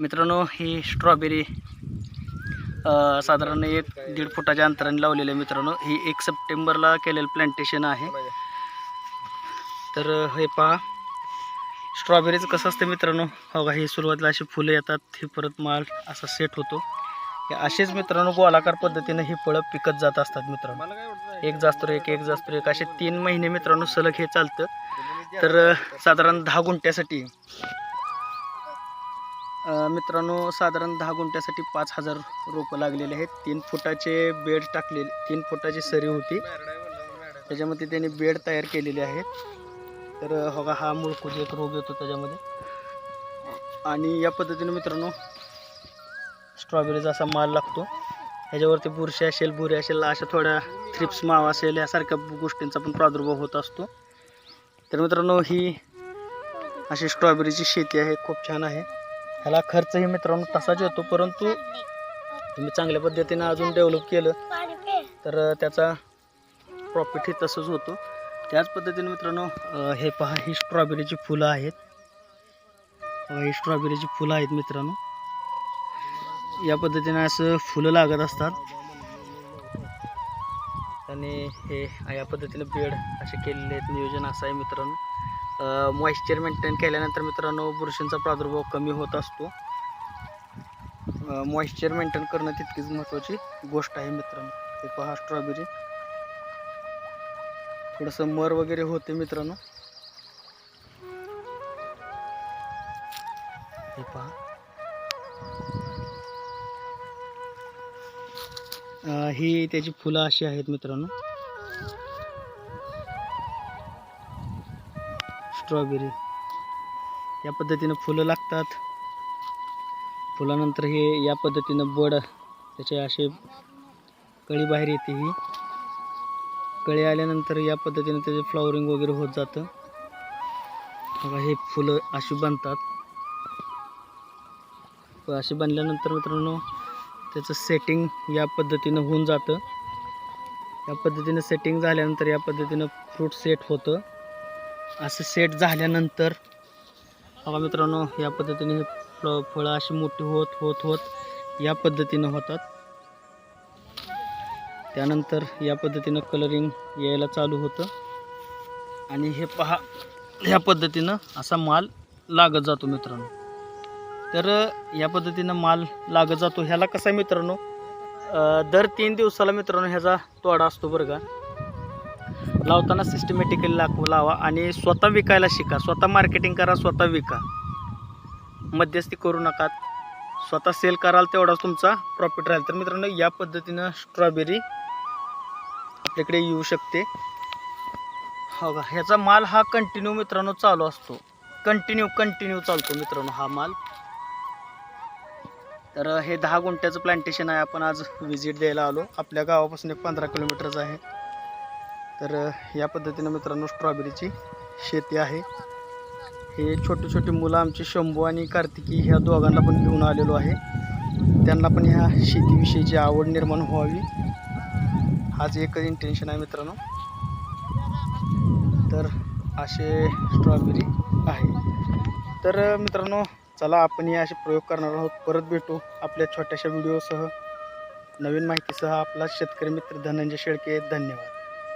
मित्रांनो ही स्ट्रॉबेरी साधारण एक दीड फुटाच्या अंतराने लावलेलं आहे मित्रांनो. ही एक सप्टेंबरला केलेलं प्लांटेशन आहे. तर हे पहा. स्ट्रॉबेरीचं कसं असतं मित्रांनो? हो का ही सुरुवातीला अशी फुलं येतात ही परत माल असा सेट होतो. हे असेच मित्रांनो गोलाकार पद्धतीनं ही फळं पिकत जात असतात मित्रांनो. एक जास्त एक एक जास्त एक असे तीन महिने मित्रांनो सलग हे चालतं. तर साधारण दहा गुंठ्यासाठी मित्रांनो साधारण दहा गुंठ्यासाठी पाच हजार रोपं लागलेले आहेत. तीन फुटाचे बेड टाकलेले तीन फुटाची सरी होती. त्याच्यामध्ये त्यांनी बेड तयार केलेले आहेत. तर हा मुळकूज एक रोग येतो त्याच्यामध्ये. आणि या पद्धतीने मित्रांनो स्ट्रॉबेरीचा असा माल लागतो. ह्याच्यावरती बुरशी असेल बुरे असेल अशा थोड्या थ्रिप्स मावा असेल यासारख्या गोष्टींचा पण प्रादुर्भाव होत असतो. तर मित्रांनो ही अशी स्ट्रॉबेरीची शेती आहे. खूप छान आहे. ह्याला खर्चही मित्रांनो तसाच येतो परंतु तुम्ही चांगल्या पद्धतीनं अजून डेव्हलप केलं तर त्याचा प्रॉफिटही तसंच होतो. त्याच पद्धतीने मित्रांनो हे पहा ही स्ट्रॉबेरीची फुलं आहेत. ही स्ट्रॉबेरीची फुलं आहेत मित्रांनो. या पद्धतीने असं फुलं लागत असतात. आणि हे या पद्धतीने बेड असे केलेले आहेत. नियोजन असं आहे मित्रांनो. मॉइश्चर मेंटेन केल्यानंतर मित्रांनो बुरशींचा प्रादुर्भाव कमी होत असतो. मॉइश्चर मेंटेन करणं तितकीच महत्त्वाची गोष्ट आहे मित्रांनो. हे पहा स्ट्रॉबेरी थोडंसं मर वगैरे होते मित्रांनो. हे पहा. ही त्याची फुलं अशी आहेत मित्रांनो. स्ट्रॉबेरी या पद्धतीनं फुलं लागतात. फुलानंतर हे या पद्धतीनं बड त्याचे असे कळी बाहेर येते ही. कळी आल्यानंतर या पद्धतीनं त्याचे फ्लॉवरिंग वगैरे होत जातं. बघा हे फुलं अशी बनतात. अशी बनल्यानंतर मित्रांनो त्याचं सेटिंग या पद्धतीनं होऊन जातं. या पद्धतीनं सेटिंग झाल्यानंतर या पद्धतीनं फ्रूट सेट होतं. असं सेट झाल्यानंतर बघा मित्रांनो या पद्धतीने फळ फळं अशी मोठी होत होत होत या पद्धतीनं होतात. त्यानंतर या पद्धतीनं कलरिंग यायला चालू होतं. आणि हे पहा ह्या पद्धतीनं असा माल लागत जातो मित्रांनो. तर या पद्धतीनं माल लागत जातो. ह्याला कसा आहे मित्रांनो? दर तीन दिवसाला मित्रांनो ह्याचा तोडा असतो बरं का. लावताना सिस्टमॅटिकली लाव लावा आणि स्वतः विकायला शिका. स्वतः मार्केटिंग करा स्वतः विका. मध्यस्थी करू नका. स्वतः सेल कराल तेवढाच तुमचा प्रॉफिट राहील. तर मित्रांनो या पद्धतीनं स्ट्रॉबेरी आपल्याकडे येऊ शकते. हो का? ह्याचा माल हा कंटिन्यू मित्रांनो चालू असतो. कंटिन्यू कंटिन्यू चालतो मित्रांनो हा माल. तर हे दहा गुंठ्याचं प्लांटेशन आहे. आपण आज व्हिजिट द्यायला आलो. आपल्या गावापासून एक पंधरा किलोमीटरच आहे. तर या पद्धतीनं मित्रांनो स्ट्रॉबेरीची शेती आहे. हे छोटे छोटे मुलं आमचे शंभू आणि कार्तिकी ह्या दोघांना पण घेऊन आलेलो आहे. त्यांना पण ह्या शेतीविषयीची आवड निर्माण व्हावी. हाच एकच इंटेन्शन आहे मित्रांनो. तर असे स्ट्रॉबेरी आहे. तर मित्रांनो चला आपण हे असे प्रयोग करणार आहोत. परत भेटू आपल्या छोट्याशा व्हिडिओसह नवीन माहितीसह आपला शेतकरी मित्र धनंजय शेळके. धन्यवाद.